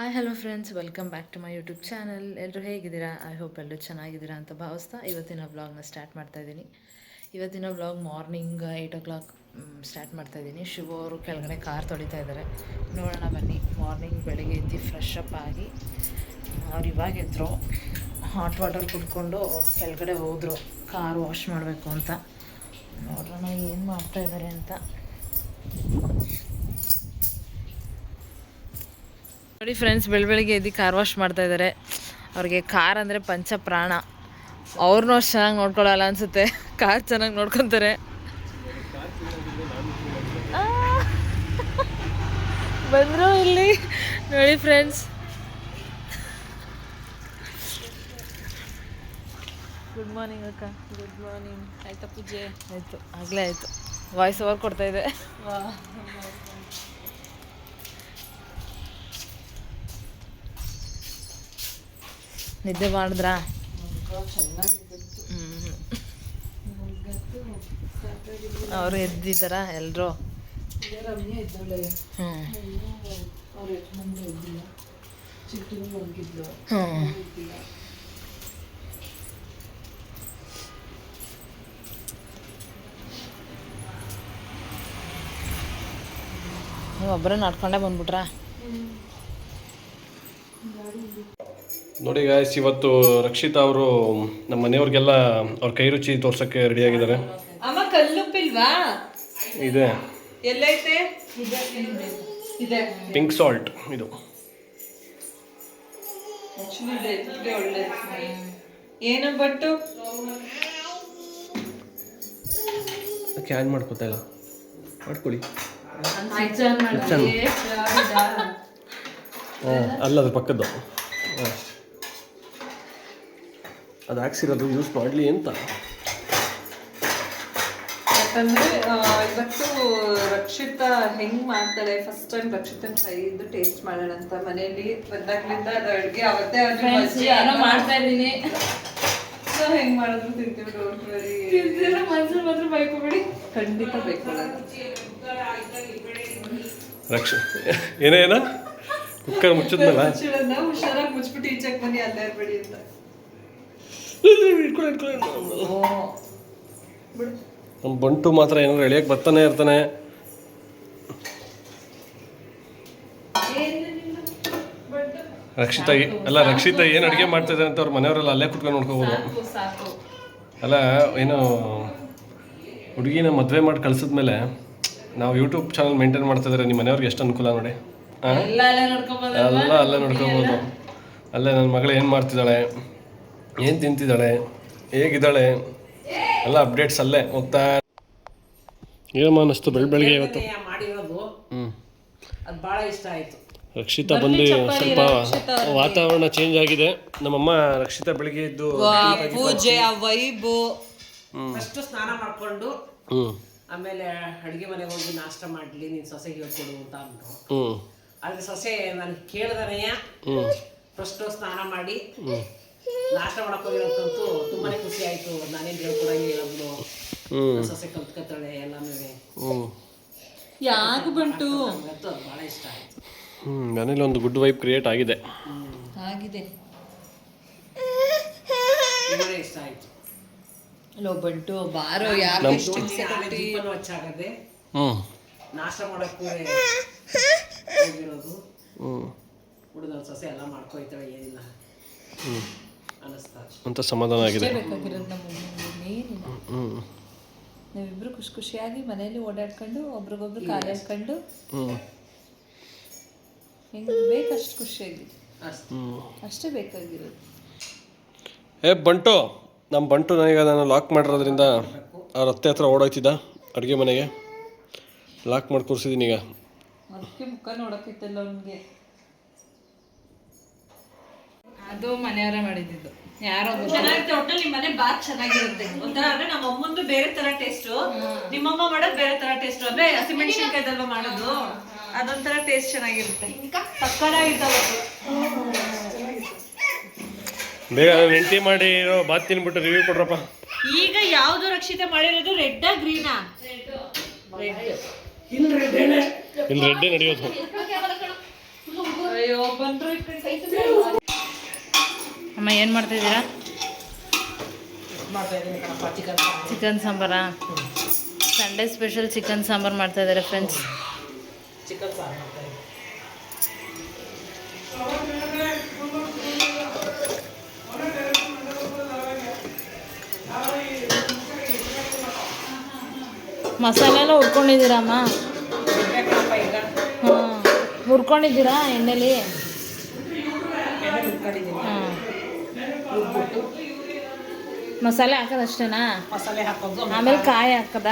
Hi hello friends welcome back to my YouTube channel ಎಲ್ಲರೂ ಹೇಗಿದ್ದೀರಾ? I hope ಎಲ್ಲರೂ ಚೆನ್ನಾಗಿದ್ದೀರಾ ಅಂತ ಭಾವಿಸ್ತಾ ಇವತ್ತಿನ ವ್ಲಾಗ್ನ ಸ್ಟಾರ್ಟ್ ಮಾಡ್ತಾ ಇದ್ದೀನಿ. ಇವತ್ತಿನ vlog morning eight o'clock start ಮಾಡ್ತಾ ಇದ್ದೀನಿ. ಶಿವ ಅವರು ಕೆಳಗಡೆ ಕಾರ್ ತೊಳಿತಾ ಇದ್ದಾರೆ. ನೋಡೋಣ ಬನ್ನಿ. ಮಾರ್ನಿಂಗ್ ಬೆಳಿಗ್ಗೆ ಎದ್ದು ಫ್ರೆಶ್ ಅಪ್ ಆಗಿ, ಅವ್ರು ಇವಾಗ ಎದ್ರು ಹಾಟ್ ವಾಟರ್ ಕುಡ್ಕೊಂಡು ಕೆಳಗಡೆ ಹೋದರು. ಕಾರ್ ವಾಶ್ ಮಾಡಬೇಕು ಅಂತ. ನೋಡೋಣ ಏನು ಮಾಡ್ತಾ ಇದ್ದಾರೆ ಅಂತ. ನೋಡಿ ಫ್ರೆಂಡ್ಸ್ ಬೆಳ ಬೆಳಿಗ್ಗೆ ಎದ್ದು ಕಾರ್ ವಾಶ್ ಮಾಡ್ತಾ ಇದ್ದಾರೆ ಅವ್ರಿಗೆ ಕಾರ್ ಅಂದರೆ ಪಂಚ ಪ್ರಾಣ ಅವ್ರನ್ನೂ ಅಷ್ಟು ಚೆನ್ನಾಗಿ ನೋಡ್ಕೊಳ್ಳಲ್ಲ ಅನಿಸುತ್ತೆ. ಕಾರ್ ಚೆನ್ನಾಗಿ ನೋಡ್ಕೊತಾರೆ. ಬಂದರು ಇಲ್ಲಿ. ನೋಡಿ ಫ್ರೆಂಡ್ಸ್ ಗುಡ್ ಮಾರ್ನಿಂಗ್ ಅಕ್ಕ. ಗುಡ್ ಮಾರ್ನಿಂಗ್ ಆಯಿತಾ ಪೂಜೆ? ಆಯಿತು. ಆಗಲೇ ಆಯಿತು. ವಾಯ್ಸ್ ಓವರ್ ಕೊಡ್ತಾ ನಿದ್ದೆ ಮಾಡಿದ್ರಾ? ಅವರು ಎದ್ದಿದ್ದಾರ ಒಬ್ಬರ ಒಬ್ಬರೇ ನಡ್ಕೊಂಡೇ ಬಂದ್ಬಿಟ್ರಾ ನೋಡಿ ಗಾಯ್ಸ್ ಇವತ್ತು ರಕ್ಷಿತಾ ಅವರು ನಮ್ಮ ಮನೆಯವ್ರಿಗೆಲ್ಲ ಅವ್ರ ಕೈ ರುಚಿ ತೋರ್ಸಕ್ಕೆ ರೆಡಿಯಾಗಿದ್ದಾರೆ ಅಮ್ಮ ಕಲ್ಲುಪ್ಪಿಲ್ವಾ? ಇದೆ. ಎಲ್ಲೈತೆ? ಇದೆ. ಪಿಂಕ್ ಸಾಲ್ಟ್ ಇದು. ಏನು ಬಟ್ಟು ಮಾಡ್ಕೋತಾ ಇಲ್ಲ. ಮಾಡ್ಕೊಳ್ಳಿ. ಅಲ್ಲ ಅದ್ರ ಪಕ್ಕದ್ದು. ಹಾಂ ಅದು ಹಾಕ್ಸಿರೋದು ಯೂಸ್ ಮಾಡಲಿ ಅಂತ. ಯಾಕಂದ್ರೆ ಇವತ್ತು ರಕ್ಷಿತಾ ಹೆಂಗ್ ಮಾಡ್ತಾರೆ ಫಸ್ಟ್ ಟೈಮ್ ರಕ್ಷಿತನ್ ಕೈದು ಟೇಸ್ಟ್ ಮಾಡೋಣ ಅಂತ. ಮನೆಯಲ್ಲಿ ಬಂದಾಗ್ಲಿಂದ ಅದು ಅಡ್ಗೆ ಅವತ್ತೇ ಏನೋ ಮಾಡ್ತಾ ಇದ್ದೀನಿ. ಸೊ ಹೆಂಗ್ ಮಾಡಿದ್ರು ತಿಂತೀವಿ ಡೋಂಟ್ ವರಿ ಮನ್ಸಲ್ಲಿ ಮಾತ್ರ ಬೈಕೋಬೇಡಿ. ಖಂಡಿತ ಬೇಕು ರಕ್ಷ ಏನೇನ ಏನ? ಕುಕ್ಕರ್ ಮುಚ್ಚಿದ್ಮೇಲೆ? ಹುಷಾರಾಗಿ ಮುಚ್ಚಿಬಿಟ್ಟು ಈಚೆಗೆ ಬನ್ನಿ ಅಲ್ಲೇ ಇರ್ಬೇಡಿ ಅಂತ. ನಮ್ಮ ಬಂಟು ಮಾತ್ರ ಏನಾದ್ರು ಎಳಿಯಕ್ಕೆ ಬರ್ತಾನೆ ಇರ್ತಾನೆ. ರಕ್ಷಿತಾ ಅಲ್ಲ ರಕ್ಷಿತಾ ಏನು ಅಡುಗೆ ಮಾಡ್ತಿದ್ದಾರೆ ಅಂತ ಅವ್ರ ಮನೆಯವರೆಲ್ಲ ಅಲ್ಲೇ ಕುತ್ಕೊಂಡು ನೋಡ್ಕೋಬೋದು. ಅಲ್ಲ ಏನು ಹುಡುಗಿನ ಮದುವೆ ಮಾಡಿ ಕಳ್ಸಿದ್ಮೇಲೆ ನಾವು ಯೂಟ್ಯೂಬ್ ಚಾನಲ್ ಮೇಂಟೈನ್ ಮಾಡ್ತಿದ್ದಾರೆ ನಿಮ್ಮ ಮನೆಯವ್ರಿಗೆ ಎಷ್ಟು ಅನುಕೂಲ ನೋಡಿ. ಅಲ್ಲ ಎಲ್ಲ ಅಲ್ಲೇ ನೋಡ್ಕೋಬೋದು. ಅಲ್ಲೇ ನನ್ನ ಮಗಳು ಏನು ಮಾಡ್ತಿದ್ದಾಳೆ? ಏನು ತಿಂತಿದ್ದಾಳೆ? ಹೇಗಿದ್ದಾಳೆ? ಎಲ್ಲ ಅಪ್ಡೇಟ್ಸ್ ಅಲ್ಲೇ ಹೋಗ್ತಾ ಏನಮ್ಮ ಅನ್ನಿಸ್ತು ಬೆಳ ಬೆಳಗ್ಗೆ ಇವತ್ತು? ಮಾಡಿರೋದು? ಹ್ಞೂ ಅದು ಭಾಳ ಇಷ್ಟ ಆಯಿತು. ರಕ್ಷಿತಾ ಬಂದು ಸ್ವಲ್ಪ ವಾತಾವರಣ ಚೇಂಜ್ ಆಗಿದೆ. ನಮ್ಮಮ್ಮ ರಕ್ಷಿತಾ ಬೆಳಿಗ್ಗೆ ಇದ್ದು ಪೂಜೆ ಆ ವೈಬು ಫಸ್ಟ್ ಸ್ನಾನ ಮಾಡಿಕೊಂಡು ಹ್ಞೂ ಆಮೇಲೆ ಅಡುಗೆ ಮನೆಗೆ ಹೋಗಿ ನಾಷ್ಟ ಮಾಡಲಿ ನೀನು ಸೊಸೆಗೆ ಹೇಳ್ಕೊಡು ಅಂತ ಅಂದ್ರು. ಹ್ಞೂ ಆದರೆ ಸೊಸೆ ನಾನು ಕೇಳ್ದನೆಯ? ಹ್ಞೂ ಫಸ್ಟು ಸ್ನಾನ ಮಾಡಿ ನಾಷ್ಟ ಮಾಡಕ್ಕೋಗಿರೋದಂತೂ ಹೋಗಿರೋಕ್ಕಂತೂ ತುಂಬಾನೇ ಖುಷಿ ಆಯ್ತು. ನಾನೇನು ಹೇಳ್ಕೊಡಂಗಿಲ್ಲ ನನ್ ಸೊಸೆ ಕಲ್ತ್ಕೊತಾಳೆ ಎಲ್ಲನೂ ಹ್ಞೂ ಯಾಕೆ ಬಂಟು ನನಗಂತೂ ಅದು ಭಾಳ ಇಷ್ಟ ಆಯ್ತು. ಹ್ಮ್ ಮನೇಲಿ ಒಂದು ಗುಡ್ ವೈಬ್ ಕ್ರಿಯೇಟ್ ಆಗಿದೆ. ಆಗಿದೆ. ತುಂಬಾ ಇಷ್ಟ ಆಯ್ತು. ಲೋ ಬಂಟು ಬಾರೋ ಯಾಕೆ ಇಷ್ಟು ಹಿಂಸೆ ಕೊಟ್ಟಿ ದೀಪನೂ ಹಚ್ಚಾಗದೆ ಹ್ಞೂ ನಾಷ್ಟ ಮಾಡೋಕ್ಕೂ ಹೋಗಿರೋದು. ಹ್ಞೂ ಹುಡುಗನ ಸೊಸೆ ಎಲ್ಲ ಮಾಡ್ಕೊಯ್ತಾಳೆ ಏನಿಲ್ಲ. ಅಂತ ಸಮಾಧಾನ ಆಗಿದೆ. ಬೇಕಾಗಿರೋದು ಏನಿಲ್ಲ. ನಾವಿಬ್ರು ಖುಷಿ ಖುಷಿಯಾಗಿ ಮನೆಯಲ್ಲಿ ಓಡಾಡ್ಕೊಂಡು ಒಬ್ರಿಗೊಬ್ರು ಕಾಲಾಡ್ಕೊಂಡು ಹ್ಞೂ ಹೆಂಗೆ ಬೇಕಷ್ಟು ಖುಷಿಯಾಗಿ ಅಷ್ಟೇ. ಅಷ್ಟೇ ಬೇಕಾಗಿರೋದು. ಏ ಬಂಟು ನಮ್ಮ ಬಂಟು ನನಗೆ ಅದನ್ನು ಲಾಕ್ ಮಾಡಿರೋದ್ರಿಂದ ಅವ್ರ ಅತ್ತೆ ಹತ್ರ ಓಡೋಯ್ತಿದ್ದ ಅಡುಗೆ ಮನೆಗೆ. ಲಾಕ್ ಮಾಡಿ ಕೂರಿಸಿದ್ದೀನಿ ಈಗ ಅದಕ್ಕೆ ಮುಖ ನೋಡೋಕ್ಕಿತ್ತಲ್ಲ ಅವನಿಗೆ. ಅದು ಮನೆಯವರೇ ಮಾಡಿದ್ದು. ಯಾರೋ ಚೆನ್ನಾಗಿರುತ್ತೆ ಒಟ್ಟಲ್ಲಿ ಮನೆ ಬಾತ್ ಚೆನ್ನಾಗಿರುತ್ತೆ. ಒಂಥರ ಅಂದ್ರೆ ನಮ್ಮ ಅಮ್ಮಂದು ಬೇರೆ ತರ ಟೇಸ್ಟ್ ನಿಮ್ಮಮ್ಮ ಮಾಡೋದು ಬೇರೆ ತರ ಟೇಸ್ಟ್ ಅಂದ್ರೆ ಹಸಿಮೆಣಸಿನ್ಕಾಯ್ದಲ್ವ ಮಾಡೋದು? ಅದೊಂಥರ ಟೇಸ್ಟ್ ಚೆನ್ನಾಗಿರುತ್ತೆ. ಸಕ್ಕತ್ತಾಗಿರ್ತಾವೆ ಬೇಗ ಹೆಂಡತಿ ಮಾಡಿರೋ ಬಾತ್ ತಿನ್ಬಿಟ್ಟು ರಿವ್ಯೂ ಕೊಡ್ರಪ್ಪ. ಈಗ ಯಾವ್ದು ರಕ್ಷಿತ ಮಾಡಿರೋದು? ರೆಡ್ಡಾ ಗ್ರೀನಾ ಇಲ್ಲಿ ರೆಡ್ಡೇ ನಡೆಯೋದು. ಅಯ್ಯೋ ಬಂದ್ರು ಅಮ್ಮ, ಏನು ಮಾಡ್ತಾಯಿದ್ದೀರಾ ಚಿಕನ್ ಸಾಂಬಾರಾ? ಸಂಡೇ ಸ್ಪೆಷಲ್ ಚಿಕನ್ ಸಾಂಬಾರು ಮಾಡ್ತಾ ಇದ್ದಾರೆ ಫ್ರೆಂಡ್ಸ್ ಮಸಾಲೆ ಎಲ್ಲ ಹುರ್ಕೊಂಡಿದ್ದೀರಮ್ಮ ಹಾಂ. ಹುರ್ಕೊಂಡಿದ್ದೀರಾ ಎಣ್ಣೆಲಿ? ಮಸಾಲೆ ಹಾಕೋದಷ್ಟೇನಾ ಮಸಾಲೆ ಹಾಕೋದು ಆಮೇಲೆ ಕಾಯಿ ಹಾಕದ?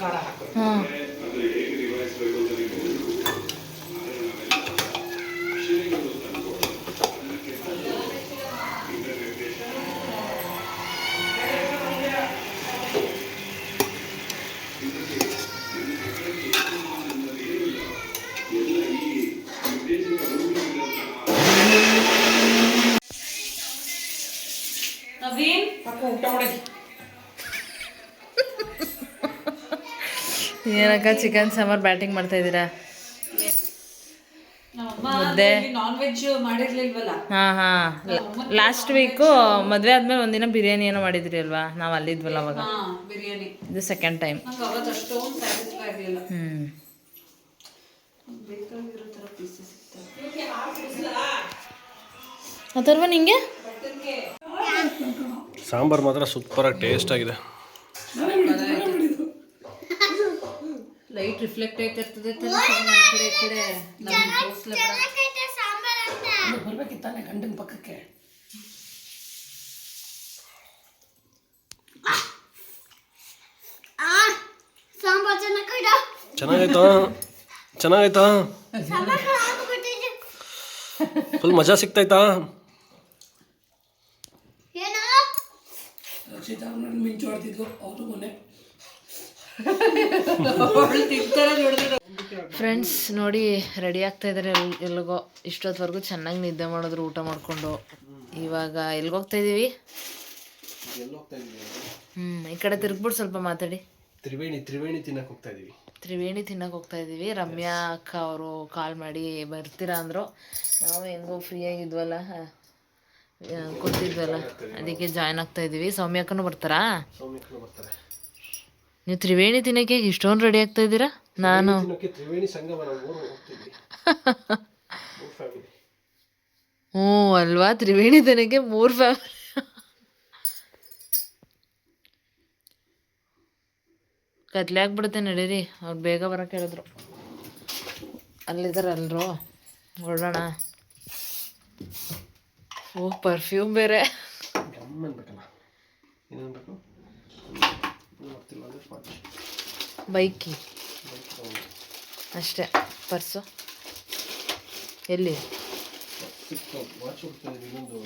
ಖಾರ ಹಾಕೋದು. ಹಾಂ ಏನಕ್ಕ ಚಿಕನ್ ಸಾಂಬಾರ್ ಬ್ಯಾಟಿಂಗ್ ಮಾಡ್ತಾ ಇದ್ದೀರಾ? ಮುದ್ದೆ. ನಾನ್ ವೆಜ್ ಮಾಡಿರ್ಲಿಲ್ವಲ್ಲ? ಹಾಂ ಹಾಂ. ಲಾಸ್ಟ್ ವೀಕು ಮದುವೆ ಆದ್ಮೇಲೆ ಒಂದಿನ ಬಿರಿಯಾನಿ ಏನೋ ಮಾಡಿದ್ರಿ ಅಲ್ವಾ? ನಾವು ಅಲ್ಲಿದ್ವಲ್ಲ ಅವಾಗ. ಬಿರಿಯಾನಿ. ಇದು ಸೆಕೆಂಡ್ ಟೈಮ್ ಹ್ಮ್. ಹ್ಞೂ ಅಥರ್ವ ನಿಂಗೆ? ಸಾಂಬಾರು ಮಾತ್ರ ಸೂಪರಾಗಿ ಟೇಸ್ಟ್ ಆಗಿದೆ. ಲೈಟ್ ರಿಫ್ಲೆಕ್ಟ್ ಆಯ್ತಿರ್ತದೆ ಇರ್ತದೆ ಕಡೆ ಕಡೆ. ಬರ್ಬೇಕಿತ್ತಾನೆ ಗಂಡನ ಪಕ್ಕಕ್ಕೆ. ಸಾಂಬಾರ್ ಚೆನ್ನಾಗೈತಾ? ಚೆನ್ನಾಗಾಯ್ತಾ ಫುಲ್ ಮಜಾ ಸಿಗ್ತೈತಾ ಏನೋ? ರಕ್ಷಿತಾ ಮಿಂಚು ಆಡ್ತಿದ್ರು ಅವರು ಮೊನ್ನೆ. ಫ್ರೆಂಡ್ಸ್ ನೋಡಿ ರೆಡಿ ಆಗ್ತಾ ಇದ್ದಾರೆ ಎಲ್ ಎಲ್ಲಿಗೋ ಇಷ್ಟೊತ್ತವರೆಗೂ ಚೆನ್ನಾಗಿ ನಿದ್ದೆ ಮಾಡಿದ್ರು ಊಟ ಮಾಡಿಕೊಂಡು. ಇವಾಗ ಎಲ್ಲಿಗೆ ಹೋಗ್ತಾ ಇದ್ದೀವಿ ಹ್ಞೂ ಈ ಕಡೆ ತಿರ್ಗ್ಬಿಟ್ಟು ಸ್ವಲ್ಪ ಮಾತಾಡಿ. ತ್ರಿವೇಣಿ ತ್ರಿವೇಣಿ ತಿನ್ನಕ್ಕೆ ಹೋಗ್ತಾ ಇದೀವಿ. ತ್ರಿವೇಣಿ ತಿನ್ನಕ್ಕೆ ಹೋಗ್ತಾ ಇದ್ದೀವಿ ರಮ್ಯಾ ಅಕ್ಕ ಅವರು ಕಾಲ್ ಮಾಡಿ ಬರ್ತೀರಾ ಅಂದರು. ನಾವು ಹೆಂಗೋ ಫ್ರೀ ಆಗಿದ್ವಲ್ಲ ಕೂತಿದ್ವಲ್ಲ ಅದಕ್ಕೆ ಜಾಯ್ನ್ ಆಗ್ತಾ ಇದೀವಿ. ಸೌಮ್ಯ ಅಕ್ಕನೂ ಬರ್ತಾರಾ? ಬರ್ತಾರೆ. ನೀವು ತ್ರಿವೇಣಿ ತಿನ್ನಕ್ಕೆ ಇಷ್ಟೊಂದು ರೆಡಿ ಆಗ್ತಾ ಇದ್ದೀರಾ? ನಾನು ತ್ರಿವೇಣಿ ಹ್ಞೂ ಅಲ್ವಾ? ತ್ರಿವೇಣಿ ತಿನ್ನಕ್ಕೆ ಮೂರು ಫ್ಯಾಮಿಲಿ ಕತ್ಲೆ ಆಗ್ಬಿಡುತ್ತೆ ನಡೀರಿ. ಅವ್ರು ಬೇಗ ಬರೋಕೆ ಹೇಳಿದ್ರು. ಅಲ್ಲಿದ್ದಾರೆ ಎಲ್ಲರೂ ಹೊರಡೋಣ ಓ ಪರ್ಫ್ಯೂಮ್ ಬೇರೆ. ಗೊತ್ತಿಲ್ಲ ಅಂದರೆ ಸ್ಪಾಟ್ ಬೈಕಿ? ಅಷ್ಟೇ. ಪರ್ಸು? ಎಲ್ಲಿ? ಸಿಕ್ತು. ವಾಚ್ ಹುಡ್ತೀನಿ ಇನ್ನೊಂದು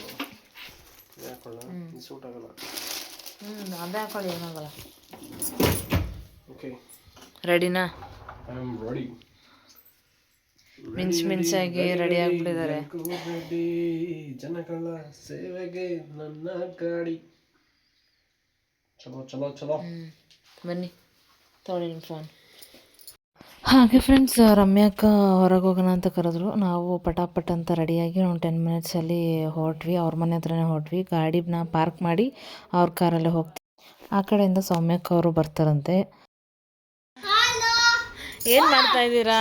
ಹಾಕೊಳ್ಳ ಸೂಟ್ ಆಗಲ್ಲ ಹ್ಞೂ ಅದೇ ಹಾಕೊಳ್ಳಿ ಏನಾಗಲ್ಲ. ಓಕೆ ರೆಡಿನಾ? ಐ ಆಮ್ ರೆಡಿ ಮಿಂಚ್ ಮಿಂಚಾಗಿ ರೆಡಿ ಆಗ್ಬಿಟ್ಟಿದ್ದಾರೆ. ಜನಗಳ ಸೇವೆಗೆ ನನ್ನ ಗಾಡಿ. ಚಲೋ ಚಲೋ ಚಲೋ. ಬನ್ನಿ. ತಗೊಳ್ಳಿ ನಿಮ್ಮ ಫೋನ್ ಹಾಗೆ ಫ್ರೆಂಡ್ಸ್ ರಮ್ಯಾಕ ಹೊರಗೆ ಹೋಗೋಣ ಅಂತ ಕರೆದ್ರು. ನಾವು ಪಟಾಪಟ್ ಅಂತ ರೆಡಿಯಾಗಿ ಒಂದು ಟೆನ್ ಮಿನಿಟ್ಸಲ್ಲಿ ಹೊರಟ್ವಿ. ಅವ್ರ ಮನೆ ಹತ್ರನೇ ಹೊರಟ್ವಿ. ಗಾಡಿನ ಪಾರ್ಕ್ ಮಾಡಿ ಅವ್ರ ಕಾರಲ್ಲೇ ಹೋಗ್ತೀವಿ. ಆ ಕಡೆಯಿಂದ ಸೌಮ್ಯಕ್ಕ ಅವರು ಬರ್ತಾರಂತೆ. ಏನು ಮಾಡ್ತಾ ಇದ್ದೀರಾ?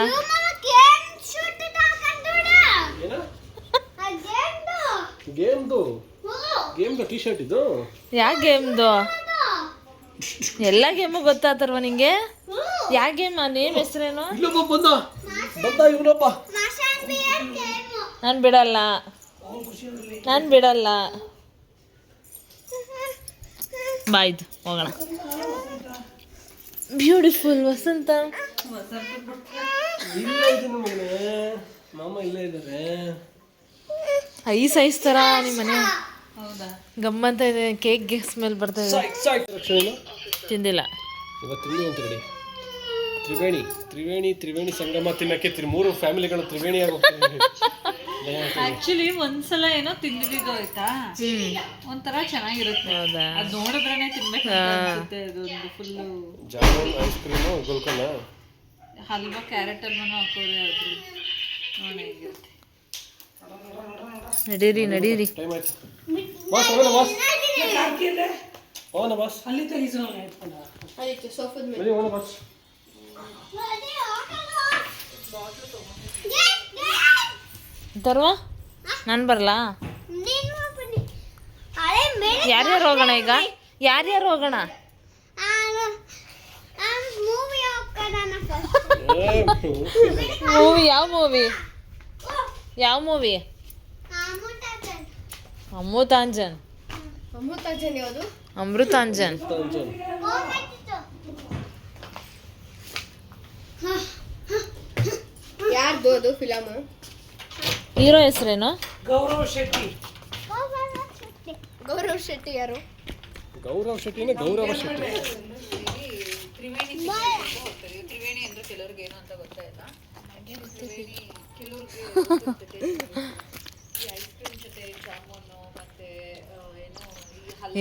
ಗೇಮ್ದು ಗೇಮ್ದು ಟಿ ಶರ್ಟ್ ಇದು? ಯಾವ ಗೇಮ್ದು ಎಲ್ಲ ಗೇಮು ಗೊತ್ತಾತರ್ವ ನಿಂಗೆ? ಯಾವ ಗೇಮ್ ನೇಮ್ ಹೆಸರೇನು? ನಾನು ಬಿಡಲ್ಲ. ನಾನು ಬಿಡಲ್ಲ. ಬಾಯ್ದು ಹೋಗೋಣ. ಬ್ಯೂಟಿಫುಲ್ ವಸಂತ. ಐಸ್ ಐಸ್ ಥರ ನಿಮ್ಮ ಮನೆ. ಗಮ್ಮಂತ ಇದೆ ಕೇಕ್ ಸ್ಮೆಲ್ ಬರ್ತಾ ಇದೆ. ತಿಂದಿಲ್ಲ. ಇವತ್ತು ತಿಂದು ಅಂತ ಹೇಳಿ ತ್ರಿವೇಣಿ ತ್ರಿವೇಣಿ ತ್ರಿವೇಣಿ ಸಂಗಮ ತಿನ್ನಕ್ಕೆ ತ್ರಿ ಮೂರು ಫ್ಯಾಮಿಲಿಗಳು ತ್ರಿವೇಣಿ ಆಗೋಗ್ತೀವಿ ಆಕ್ಚುಲಿ ಒಂದ್ಸಲ ಏನೋ ತಿಂದಿದ್ದು ಆಯ್ತಾ ಒಂಥರ ಚೆನ್ನಾಗಿರುತ್ತೆ. ಹೌದಾ? ಅದು ನೋಡಿದ್ರೇನೆ ತಿನ್ಬೇಕು ಅನ್ಸುತ್ತೆ ಅದೊಂದು ಫುಲ್ಲು ಜಾಮೂನ್ ಐಸ್ ಕ್ರೀಮು ಗುಲ್ಕನ್ನ ಹಲ್ವಾ ಕ್ಯಾರೆಟ್ ಹಲ್ವಾನು ಹಾಕೋರೆ ಅದ್ರ ನಡೀರಿ ನಡೀರಿ. ಟೈಮ್ ಆಯ್ತು. ಬಾಸ್ ಹೋಗೋಣ ಬಾಸ್ ಹೋಗೋಣ ಬಾಸ್ ಅಲ್ಲಿ ತೆಗಿಸೋ ಇಟ್ಕೊಂಡ ಬರೀ ಹೋಗೋಣ ಬಾಸ್ ತರುವ ನಾನು ಬರಲಾ? ಮೇಲೆ ಯಾರ್ಯಾರು ಹೋಗೋಣ ಈಗ? ಯಾರ್ಯಾರು ಹೋಗೋಣ? ಮೂವಿ ಯಾವ ಮೂವಿ? ಯಾವ ಮೂವಿ? ಅಮೃತಾಂಜನ್. ಅಮೃತಾಂಜನ್ ಯಾವುದು? ಅಮೃತಾಂಜನ್. ಯಾರ್ದು ಅದು ಫಿಲಮ್? ಹೀರೋ ಹೆಸರೇನು? ಗೌರವ್ ಶೆಟ್ಟಿ. ಗೌರವ್ ಶೆಟ್ಟಿ ಯಾರು? ಗೌರವ್ ಶೆಟ್ಟಿನೇ ಗೌರವ ಶೆಟ್ಟಿ. ತ್ರಿವೇಣಿ ಅಂದ್ರೆ ಕೆಲವ್ರಿಗೆ ಏನು ಅಂತ ಗೊತ್ತಾಯಿಲ್ಲ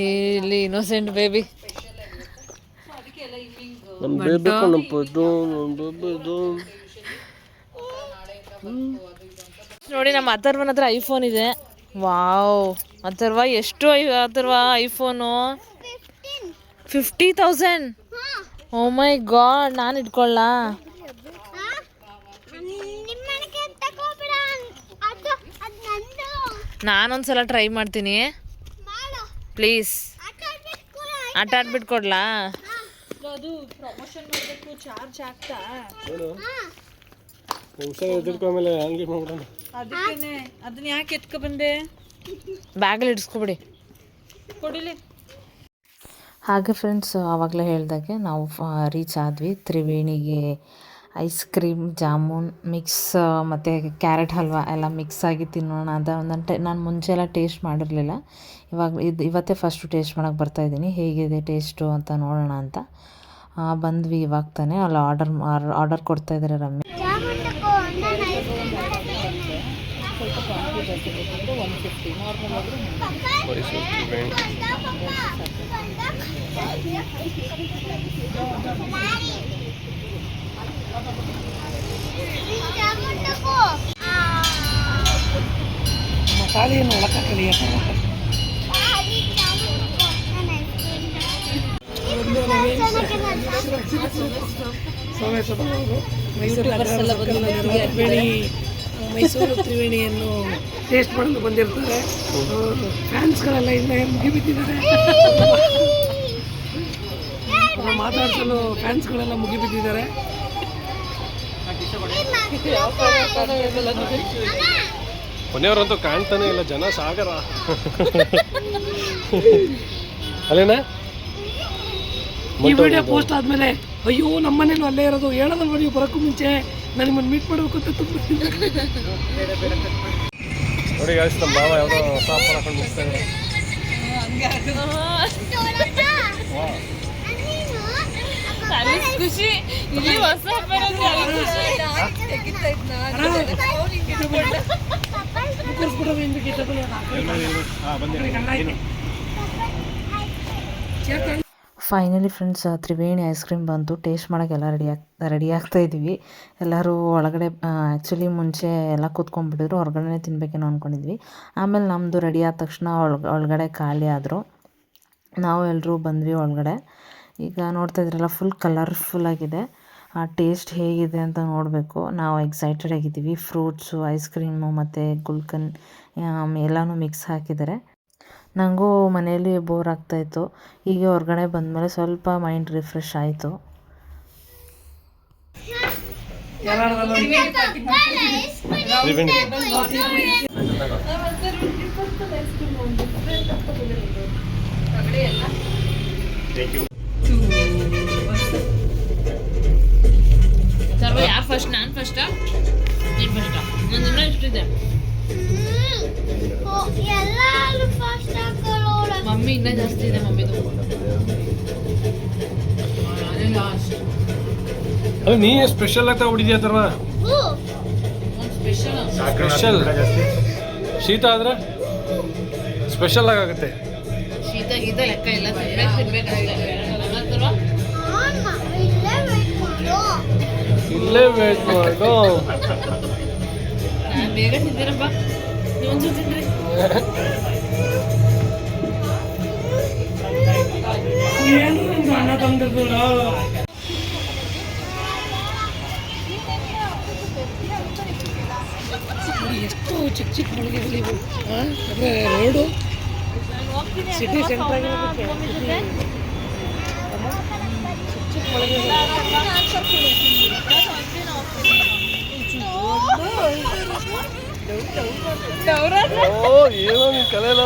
ಇಲ್ಲಿ ಇನ್ನೋಸೆಂಟ್ ಬೇಬಿ ನಮ್ಮ ಬೇಬೇಕು ನಮ್ಮ ಪದ್ದು ನಮ್ಮ ಬೇಬದು ನೋಡಿ ನಮ್ಮ ಅಥರ್ವನ ಹತ್ರ ಐಫೋನ್ ಇದೆ. ವಾವ್ ಅಥರ್ವ ಎಷ್ಟು I Atharva iPhone fifty thousand oh my God ನಾನು ಇಟ್ಕೊಳ್ಳಾ ನಿಮ್ಮನೆಗೆ ತಗೋಬೇಡ ಅದು ಅದು ನಂದು ನಾನೊಂದ್ಸಲ ಟ್ರೈ ಮಾಡ್ತೀನಿ. ಪ್ಲೀಸ್ ಆಟ ಆಡ್ಬಿಟ್ಟು ಕೊಡ್ಲಾ? ಅದು ಪ್ರಮೋಷನ್ ಮಾಡಬೇಕು ಚಾರ್ಜ್ ಆಗ್ತಾ? ಅದಕ್ಕೇನೆ ಅದನ್ನ ಯಾಕೆ ಎತ್ಕೊ ಬಂದೆ? ಬ್ಯಾಗಲ್ಲಿ ಇಡ್ಸ್ಕೊಬಿಡಿ. ಕೊಡಿಲಿ. ಹಾಗೆ ಫ್ರೆಂಡ್ಸ್ ಆವಾಗಲೇ ಹೇಳ್ದಾಗೆ ನಾವು ರೀಚ್ ಆದ್ವಿ. ತ್ರಿವೇಣಿಗೆ ಐಸ್ ಕ್ರೀಮ್, ಜಾಮೂನ್, ಮಿಕ್ಸ್ ಮತ್ತು ಕ್ಯಾರೆಟ್ ಹಲ್ವಾ ಎಲ್ಲ ಮಿಕ್ಸ್ ಆಗಿ ತಿನ್ನೋಣ ಅಂತ ಒಂದೊಂದು ಟೈ ನಾನು ಮುಂಚೆ ಎಲ್ಲ ಟೇಸ್ಟ್ ಮಾಡಿರಲಿಲ್ಲ. ಇವಾಗ ಇದು ಇವತ್ತೇ ಫಸ್ಟು ಟೇಸ್ಟ್ ಮಾಡೋಕ್ಕೆ ಬರ್ತಾಯಿದ್ದೀನಿ ಹೇಗಿದೆ ಟೇಸ್ಟು ಅಂತ ನೋಡೋಣ ಅಂತ. ಬಂದ್ವಿ ಇವಾಗ ತಾನೆ. ಅಲ್ಲಿ ಆರ್ಡರ್ ಆರ್ಡರ್ ಕೊಡ್ತಾ ಇದ್ದಾರೆ ರಮ್ಯ ಜಾಮೂನ್ ತಗೋ ನಾನು ಐಸ್ ಕ್ರೀಮ್ ಮಾಡ್ತೀನಿ ಮೈಸೂರು ತ್ರಿವೇಣಿ ಜಾಮೂನ್ ತಗೋ ಮಸಾಲೆಯನ್ನು ಒಳಕ ಕಲಿಯಕ ತ್ರಿವೇಣಿ ಮೈಸೂರು ತ್ರಿವೇಣಿಯನ್ನು ಟೇಸ್ಟ್ ಮಾಡಲು ಬಂದಿರ್ತಾರೆ ಫ್ಯಾನ್ಸ್ಗಳೆಲ್ಲ ಇಲ್ಲ ಮುಗಿಬಿದ್ದಿದ್ದಾರೆ ಮಾತಾಡ್ಸಲು ಫ್ಯಾನ್ಸ್ಗಳೆಲ್ಲ ಮುಗಿಬಿದ್ದಿದ್ದಾರೆ ಕೊನೆಯವರಂತೂ ಕಾಣ್ತಾನೆ ಇಲ್ಲ ಜನ ಸಾಗರ. ಅಲ್ಲೇನಾ? ಈ ವಿಡಿಯೋ ಪೋಸ್ಟ್ ಆದ್ಮೇಲೆ ಅಯ್ಯೋ ನಮ್ಮನೇನು ಅಲ್ಲೇ ಇರೋದು ಹೇಳೋದಲ್ವ ನೋಡಿ ಬರೋಕ್ಕೂ ಮುಂಚೆ ನಾನು ನಿಮ್ಮನ್ನು ಮೀಟ್ ಮಾಡಬೇಕು ಅಂತ ತುಂಬ ನೋಡಿ ಗಾಯ್ಸ್ ನಮ್ಮ ಬಾವ ಯಾವುದೋ ಹೊಸ ಹಾಕೊಂಡು ಮುಗಿಸ್ತಾ ಇದ್ದಾರೆ ಖುಷಿ. ಇಲ್ಲಿ ಹೊಸ finally friends Triveni ice cream ಬಂತು. ಟೇಸ್ಟ್ ಮಾಡೋಕ್ಕೆಲ್ಲ ರೆಡಿ ಆಗ್ ರೆಡಿ ಆಗ್ತಾ ಇದ್ವಿ. ಎಲ್ಲರೂ ಒಳಗಡೆ ಆ್ಯಕ್ಚುಲಿ ಮುಂಚೆ ಎಲ್ಲ ಕೂತ್ಕೊಂಡ್ಬಿಟ್ಟಿದ್ರು. ಹೊರಗಡೆ ತಿನ್ಬೇಕೇನೋ ಅಂದ್ಕೊಂಡಿದ್ವಿ ಆಮೇಲೆ ನಮ್ಮದು ರೆಡಿ ಆದ ತಕ್ಷಣ ಒಳಗ ಒಳಗಡೆ ಖಾಲಿ ಆದರು. ನಾವು ಎಲ್ಲರೂ ಬಂದ್ವಿ ಒಳಗಡೆ. ಈಗ ನೋಡ್ತಾ ಇದ್ರಲ್ಲ ಫುಲ್ ಕಲರ್ಫುಲ್ ಆಗಿದೆ. ಆ ಟೇಸ್ಟ್ ಹೇಗಿದೆ ಅಂತ ನೋಡಬೇಕು. ನಾವು ಎಕ್ಸೈಟೆಡ್ ಆಗಿದ್ದೀವಿ. ಫ್ರೂಟ್ಸು ಐಸ್ ಕ್ರೀಮು ಮತ್ತು ಗುಲ್ಕನ್ ಎಲ್ಲಾನು ಮಿಕ್ಸ್ ಹಾಕಿದ್ದಾರೆ. ನನಗೂ ಮನೆಯಲ್ಲಿ ಬೋರ್ ಆಗ್ತಾಯಿತ್ತು ಹೀಗೆ ಹೊರಗಡೆ ಬಂದಮೇಲೆ ಸ್ವಲ್ಪ ಮೈಂಡ್ ರಿಫ್ರೆಶ್ ಆಯಿತು. ತ್ರಿವೇಣಿ ಸರ್ವ ಯಾರು ಫಸ್ಟ್ ನಾನು ಫಸ್ಟಾ ನೀನು ಫಸ್ಟಾ ನಂದು ಇನ್ನೂ ಇಷ್ಟಿದೆ ಫಾಸ್ಟ್ ಮಮ್ಮಿ ಇನ್ನೂ ಜಾಸ್ತಿ ಇದೆ ಮಮ್ಮಿದು. ಅಲ್ಲ ನೀ ಸ್ಪೆಷಲ್ ಆಗಿ ತಗೊಬಿಟ್ಟಿದ್ಯಾ ತರ್ವ? ಸ್ಪೆಷಲ್ ಸ್ಪೆಷಲ್ ಶೀತ ಆದ್ರೆ ಸ್ಪೆಷಲ್ ಆಗುತ್ತೆ. ಶೀತ ಗೀತ ಲೆಕ್ಕ ಇಲ್ಲ ತಿನ್ಬೇಕು ತಿನ್ಬೇಕು ಅಷ್ಟೇ ಅಲ್ಲ ತರ್ವ? ಅಮ್ಮ ಇಲ್ಲೇ ಬೇಕು ಮಾಡು ಇಲ್ಲೇ ವೇಟ್ ಮಾಡು ಬೇಗ ತಿಂದಿರಪ್ಪ ನೀವೊಂದು ತಿಂದ್ರಿ ಏನು ನಿಮ್ದು ಅಣ್ಣ ತಂದಿರ್ಲಿಲ್ಲ ಎಷ್ಟು ಚಿಕ್ಕ ಚಿಕ್ಕ ಮಳಿಗೆಗಳು ಇವು ಹಾಂ ಅಂದರೆ ರೋಡು ಸಿಟಿ ಸೆಂಟ್ರ್ ಓ ಏನೋ ನೀನ್ ಕಲೆಯಲ್ಲ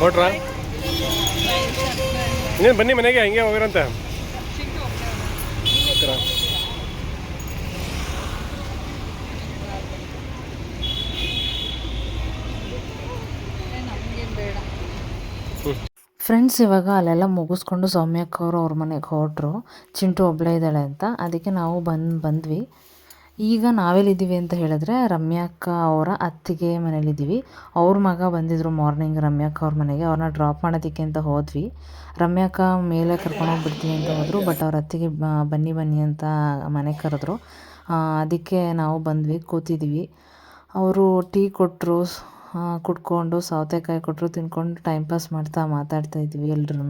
ಹೊಟ್ರಾ ಇನ್ನೇನು ಬನ್ನಿ ಮನೆಗೆ ಹಿಂಗೆ ಹೋಗಿರಂತೆ ಫ್ರೆಂಡ್ಸ್ ಇವಾಗ ಅಲ್ಲೆಲ್ಲ ಮುಗಿಸ್ಕೊಂಡು ಸೌಮ್ಯಕ್ಕ ಅವರು ಮನೆಗೆ ಹೊರಟ್ರು. ಚಿಂಟು ಒಬ್ಬಳೇ ಇದ್ದಾಳೆ ಅಂತ. ಅದಕ್ಕೆ ನಾವು ಬಂದು, ಬಂದ್ವಿ. ಈಗ ನಾವೆಲ್ಲಿದ್ದೀವಿ ಅಂತ ಹೇಳಿದ್ರೆ ರಮ್ಯಾಕ್ಕ ಅವರ ಅತ್ತಿಗೆ ಮನೇಲಿದ್ದೀವಿ. ಅವ್ರ ಮಗ ಬಂದಿದ್ರು ಮಾರ್ನಿಂಗ್ ರಮ್ಯಾಕ್ಕ ಅವ್ರ ಮನೆಗೆ. ಅವ್ರನ್ನ ಡ್ರಾಪ್ ಮಾಡೋದಕ್ಕೆ ಅಂತ ಹೋದ್ವಿ. ರಮ್ಯಾಕ್ಕ ಮೇಲೆ ಕರ್ಕೊಂಡೋಗ್ಬಿಡ್ತೀವಿ ಅಂತ ಹೋದರು ಬಟ್ ಅವ್ರ ಅತ್ತಿಗೆ ಬನ್ನಿ ಬನ್ನಿ ಅಂತ ಮನೆಗೆ ಕರೆದ್ರು. ಅದಕ್ಕೆ ನಾವು ಬಂದ್ವಿ, ಕೂತಿದ್ವಿ. ಅವರು ಟೀ ಕೊಟ್ಟರು ಕುಡ್ಕೊಂಡು ಸೌತೆಕಾಯಿ ಕೊಟ್ಟರು ತಿನ್ಕೊಂಡು ಟೈಮ್ ಪಾಸ್ ಮಾಡ್ತಾ ಮಾತಾಡ್ತಾ ಇದ್ವಿ ಎಲ್ರೂ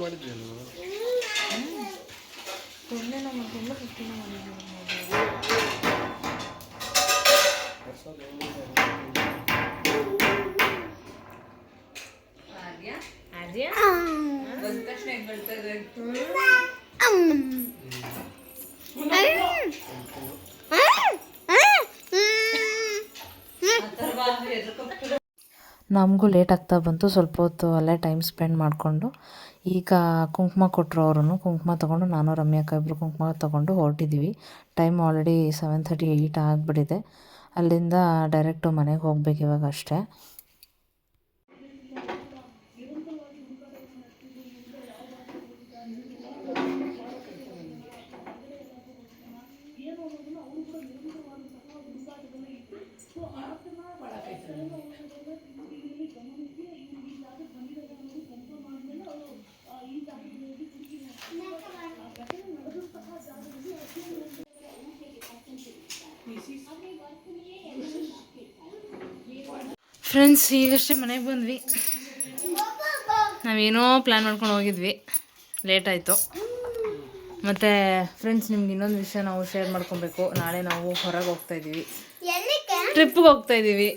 ಮಾಡಿದ್ವಿ ಅಲ್ವಾ? ಬಂದ ತಕ್ಷಣ ಹೆಂಗ್ ಹೇಳ್ತಾ ಇದೆ ಅಥರ್ವ ಎದ್ರುಕೊಂಡ್ಬಿಟ್ಟು ನಮಗೂ ಲೇಟ್ ಆಗ್ತಾ ಬಂತು, ಸ್ವಲ್ಪ ಹೊತ್ತು ಅಲ್ಲೇ ಟೈಮ್ ಸ್ಪೆಂಡ್ ಮಾಡಿಕೊಂಡು. ಈಗ ಕುಂಕುಮ ಕೊಟ್ಟರು ಅವರು ಕುಂಕುಮ ತೊಗೊಂಡು ನಾನು ರಮ್ಯಾಕ ಇಬ್ಬರು ಕುಂಕುಮ ತೊಗೊಂಡು ಹೊರಟಿದ್ದೀವಿ time already seven thirty eight ಆಗಿಬಿಟ್ಟಿದೆ. ಅಲ್ಲಿಂದ ಡೈರೆಕ್ಟು ಮನೆಗೆ ಹೋಗ್ಬೇಕು ಇವಾಗ ಅಷ್ಟೇ ಫ್ರೆಂಡ್ಸ್ ಈಗಷ್ಟೇ ಮನೆಗೆ ಬಂದ್ವಿ. ನಾವೇನೋ ಪ್ಲ್ಯಾನ್ ಮಾಡ್ಕೊಂಡು ಹೋಗಿದ್ವಿ. ಲೇಟ್ ಆಯಿತು. ಮತ್ತು ಫ್ರೆಂಡ್ಸ್ ನಿಮ್ಗೆ ಇನ್ನೊಂದು ವಿಷಯ ನಾವು ಶೇರ್ ಮಾಡ್ಕೊಬೇಕು. ನಾಳೆ ನಾವು ಹೊರಗೆ ಹೋಗ್ತಾ ಇದ್ದೀವಿ. ಟ್ರಿಪ್ಗೆ ಟ್ರಿಪ್ಪಿಗೆ ಹೋಗ್ತಾ ಇದ್ದೀವಿ.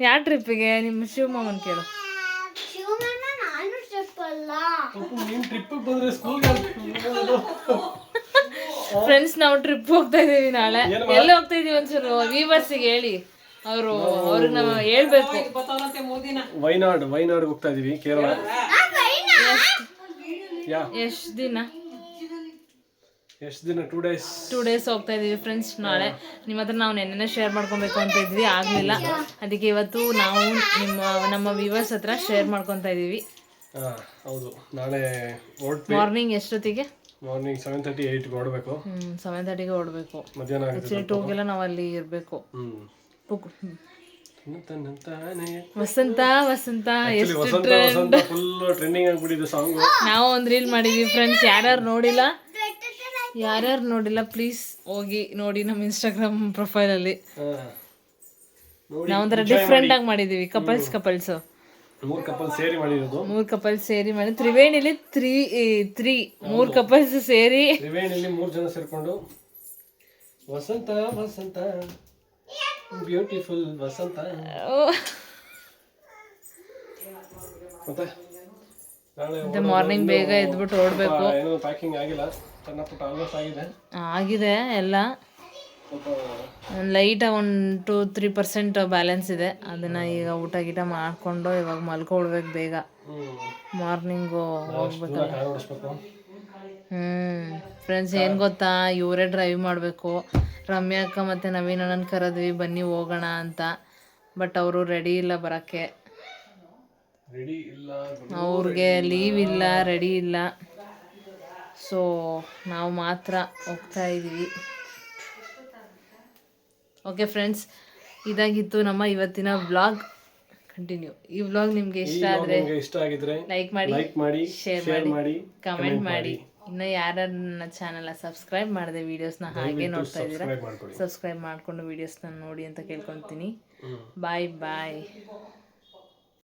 ಯಾವ ಟ್ರಿಪ್ಪಿಗೆ ನಿಮ್ಮ ಶಿವಮೊಮ್ಮನ ಕೇಳು. ಶಿವಮಣ್ಣ ನಾನು ಟ್ರಿಪ್ ಅಲ್ಲ? ನೀನ್ ಟ್ರಿಪ್ ಬಂದ್ರೆ ಸ್ಕೂಲ್ಗೆ ಫ್ರೆಂಡ್ಸ್ ನಾವು ಟ್ರಿಪ್ ಹೋಗ್ತಾ ಇದೀವಿ ನಾಳೆ. ಎಲ್ಲಿ ಹೋಗ್ತಾ ಇದೀವಿ ಒಂಚೂರು ವೀವರ್ಸಿಗೆ ಹೇಳಿ. ಅವರು ಅವ್ರಿಗೆ ನಾವು ಹೇಳ್ಬೇಕು. ವೈನಾಡ್ ವೈನಾಡ್ ಹೋಗ್ತಾ ಇದೀವಿ ಕೇರಳ. ಎಷ್ಟು ದಿನ? ಎಷ್ಟು ದಿನ? ಟೂ ಡೇಸ್ ಟೂ ಡೇಸ್ ಹೋಗ್ತಾ ಇದೀವಿ ಫ್ರೆಂಡ್ಸ್ ನಾಳೆ. ನಿಮ್ಮ ಹತ್ರ ನಾವು ನೆನ್ನೆ ಶೇರ್ ಮಾಡ್ಕೊಬೇಕು ಅಂತ ಇದ್ವಿ ಆಗಲಿಲ್ಲ. ಅದಕ್ಕೆ ಇವತ್ತು ನಾವು ನಿಮ್ಮ ನಮ್ಮ ವ್ಯೂವರ್ಸ್ ಹತ್ರ ಶೇರ್ ಮಾಡ್ಕೊತಾ ಇದೀವಿ. ಹೌದು. ನಾಳೆ ಮಾರ್ನಿಂಗ್ ಎಷ್ಟೊತ್ತಿಗೆ? ಮಾರ್ನಿಂಗ್ ಸೆವೆನ್ ತರ್ಟಿ ಏಯ್ಟ್ಗೆ ಓಡ್ಬೇಕು. ಹ್ಞೂ ಸೆವೆನ್ ತರ್ಟಿಗೆ ಓಡಬೇಕು. ಮಧ್ಯಾಹ್ನ ಆಗುತ್ತೆ ಟೂಗೆಲ್ಲ ನಾವು ಅಲ್ಲಿ ಇರಬೇಕು. ಹ್ಮ್. ತನ್ನಂತಾನೆ. ವಸಂತ ವಸಂತ ಎಷ್ಟು ವಸಂತ ವಸಂತ ಫುಲ್ ಟ್ರೆಂಡಿಂಗ್ ಆಗ್ಬಿಟ್ಟಿದೆ ಸಾಂಗ್ ನಾವು ಒಂದು ರೀಲ್ ಮಾಡಿದ್ವಿ ಫ್ರೆಂಡ್ಸ್ ಯಾರ್ಯಾರು ನೋಡಿಲ್ಲ? ಯಾರ್ಯಾರು ನೋಡಿಲ್ಲ ಪ್ಲೀಸ್ ಹೋಗಿ ನೋಡಿ ನಮ್ಮ ಇನ್ಸ್ಟಾಗ್ರಾಮ್ ಪ್ರೊಫೈಲಲ್ಲಿ ನಾವೊಂಥರ ಡಿಫ್ರೆಂಟ್ ಆಗಿ ಮಾಡಿದೀವಿ ಕಪಲ್ಸ್ ಕಪಲ್ಸ್ ಮೂರು ಕಪಲ್ ಸೇರಿ ಮಾಡಿರೋದು. ಮೂರು ಕಪಲ್ ಸೇರಿ ಮಾಡಿ ತ್ರಿವೇಣಿಲಿ ತ್ರೀ ತ್ರೀ ಮೂರು ಕಪಲ್ಸ್ ಸೇರಿ. ತ್ರಿವೇಣಿಲಿ ಮೂರು ಜನ ಸೇರ್ಕೊಂಡು ವಸಂತ ವಸಂತ ಬ್ಯೂಟಿಫುಲ್ ವಸಂತ. ಮತ್ತೆ? ನಾಳೆ ಮಾರ್ನಿಂಗ್ ಬೇಗ ಎದ್ಬಿಟ್ಟು ಓಡಬೇಕು. ಏನೋ ಪ್ಯಾಕಿಂಗ್ ಆಗಿಲ್ಲ. ಸಣ್ಣ ಪುಟ್ಟ ಆಲ್ಮೋಸ್ಟ್ ಆಗಿದೆ. ಆಗಿದೆ ಎಲ್ಲ. ಲೈಟಾಗಿ ಒಂದು ಟು ತ್ರೀ ಪರ್ಸೆಂಟ್ ಬ್ಯಾಲೆನ್ಸ್ ಇದೆ. ಅದನ್ನ ಈಗ ಊಟ ಗೀಟ ಮಾಡ್ಕೊಂಡು ಇವಾಗ ಮಲ್ಕೊಳ್ಬೇಕು ಬೇಗ. ಮಾರ್ನಿಂಗು ಹೋಗ್ಬೇಕು ಹ್ಞೂ ಫ್ರೆಂಡ್ಸ್ ಏನು ಗೊತ್ತಾ? ಇವರೇ ಡ್ರೈವ್ ಮಾಡಬೇಕು. ರಮ್ಯಾ ಅಕ್ಕ ಮತ್ತು ನವೀನ್ ಅಣ್ಣನ ಕರೆದ್ವಿ ಬನ್ನಿ ಹೋಗೋಣ ಅಂತ. ಬಟ್ ಅವರು ರೆಡಿ ಇಲ್ಲ ಬರೋಕ್ಕೆ. ಅವ್ರಿಗೆ ಲೀವ್ ಇಲ್ಲ. ರೆಡಿ ಇಲ್ಲ ಸೊ ನಾವು ಮಾತ್ರ ಹೋಗ್ತಾ ಇದ್ದೀವಿ ಓಕೆ ಫ್ರೆಂಡ್ಸ್ ಇದಾಗಿತ್ತು ನಮ್ಮ ಇವತ್ತಿನ ವ್ಲಾಗ್ ಕಂಟಿನ್ಯೂ ಈ ವ್ಲಾಗ್ ನಿಮ್ಗೆ ಇಷ್ಟ ಆದರೆ ನಿಮ್ಗೆ ಇಷ್ಟ ಆಗಿದ್ರೆ ಲೈಕ್ ಮಾಡಿ ಲೈಕ್ ಮಾಡಿ ಶೇರ್ ಮಾಡಿ ಕಮೆಂಟ್ ಮಾಡಿ. ಇನ್ನು ಯಾರು ನನ್ನ ಚಾನಲ್ ಸಬ್ಸ್ಕ್ರೈಬ್ ಮಾಡಿದೆ ವೀಡಿಯೋಸ್ನ ಹಾಗೆ ನೋಡ್ತಾ ಇದ್ದೀರಾ ಸಬ್ಸ್ಕ್ರೈಬ್ ಮಾಡಿಕೊಂಡು ವೀಡಿಯೋಸ್ನ ನೋಡಿ ಅಂತ ಕೇಳ್ಕೊತೀನಿ. ಬಾಯ್ ಬಾಯ್